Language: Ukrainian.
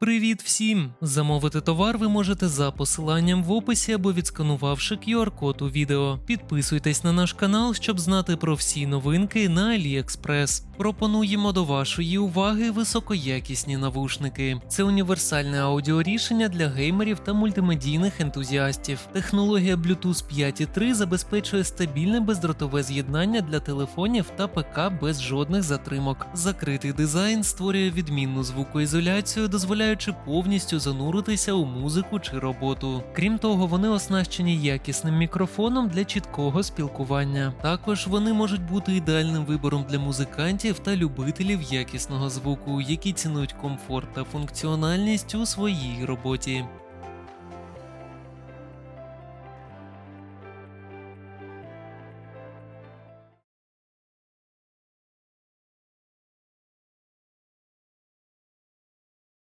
Привіт всім! Замовити товар ви можете за посиланням в описі або відсканувавши QR-код у відео. Підписуйтесь на наш канал, щоб знати про всі новинки на AliExpress. Пропонуємо до вашої уваги високоякісні навушники. Це універсальне аудіорішення для геймерів та мультимедійних ентузіастів. Технологія Bluetooth 5.3 забезпечує стабільне бездротове з'єднання для телефонів та ПК без жодних затримок. Закритий дизайн створює відмінну звукоізоляцію, дозволяючи повністю зануритися у музику чи роботу. Крім того, вони оснащені якісним мікрофоном для чіткого спілкування. Також вони можуть бути ідеальним вибором для музикантів та любителів якісного звуку, які цінують комфорт та функціональність у своїй роботі.